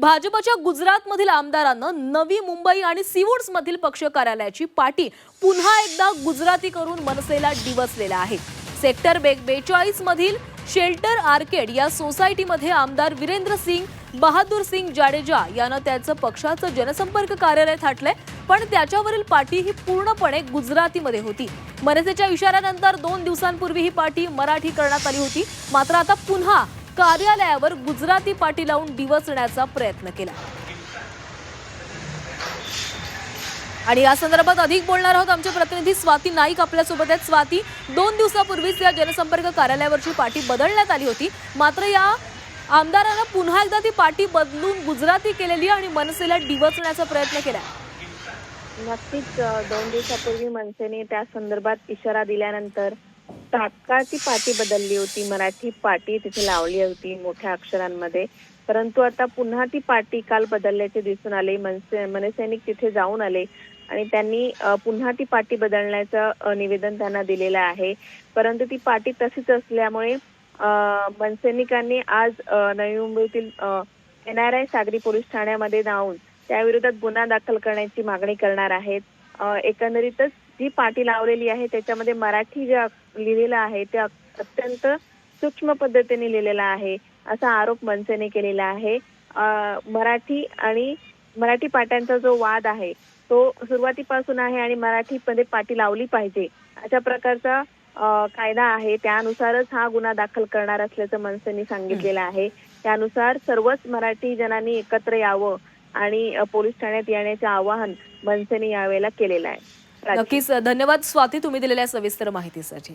भाजपच्या गुजरातमधील आमदारानं नवी मुंबई आणि सिवूड्समधील पक्ष कार्यालयाची पाटी पुन्हा एकदा गुजराती करून मनसेला डिवसलेला आहे. सेक्टर बेग बेचाळीस मधील शेल्टर आर्केड या सोसायटीमध्ये आमदार वीरेंद्र सिंग बहादूर सिंग जाडेजा यानं त्याचं पक्षाचं जनसंपर्क कार्यालय थाटलंय पण त्याच्यावरील पाटी ही पूर्णपणे गुजरातीमध्ये होती. मनसेच्या इशाऱ्यानंतर दोन दिवसांपूर्वी ही पाटी मराठी करण्यात आली होती. मात्र आता पुन्हा कार्यालयावर गुजराती पाटी लावून डिवचण्याचा प्रयत्न केला. आणि या संदर्भात अधिक बोलणार आहोत आमचे प्रतिनिधी स्वाती नाईक आपल्यासोबत आहेत. स्वाती दोन दिवसापूर्वीच या जनसंपर्क कार्यालयावरची पाटी बदलण्यात आली होती. मात्र या आमदारानं पुन्हा एकदा ती पाटी बदलून गुजराती केलेली आणि मनसेला डिवचण्याचा प्रयत्न केला नक्कीच दोन दिवसापूर्वी मनसेने त्या संदर्भात इशारा दिल्यानंतर तात्काळ ती पाटी बदलली होती. मराठी पाटी तिथे लावली होती मोठ्या अक्षरांमध्ये. परंतु आता पुन्हा ती पाटी काल बदलल्याचे दिसून आले. मनसे मनसैनिक तिथे जाऊन आले. आणि त्यांनी पुन्हा ती पाटी बदलण्याचं निवेदन त्यांना दिलेलं आहे. परंतु ती पाटी तशीच असल्यामुळे मनसैनिकांनी आज नवी मुंबईतील एन आर आय सागरी पोलीस ठाण्यामध्ये जाऊन त्याविरोधात गुन्हा दाखल करण्याची मागणी करणार आहेत. एकंदरीतच जी पाटी लावलेली आहे त्याच्यामध्ये मराठी जे लिहिलेलं आहे ते अत्यंत सूक्ष्म पद्धतीने लिहिलेलं आहे. असा आरोप मनसेने केलेला आहे. मराठी आणि मराठी पाट्यांचा जो वाद आहे तो सुरुवातीपासून आहे आणि मराठीमध्ये पाटी लावली पाहिजे. अशा प्रकारचा कायदा आहे. त्यानुसारच हा गुन्हा दाखल करणार असल्याचं मनसेने सांगितलेलं आहे. त्यानुसार सर्वच मराठी जनांनी एकत्र यावं आणि पोलीस ठाण्यात येण्याचे आवाहन मनसेने यावेळेला केलेलं आहे. नक्कीच धन्यवाद स्वाती तुम्ही दिलेल्या सविस्तर माहितीसाठी.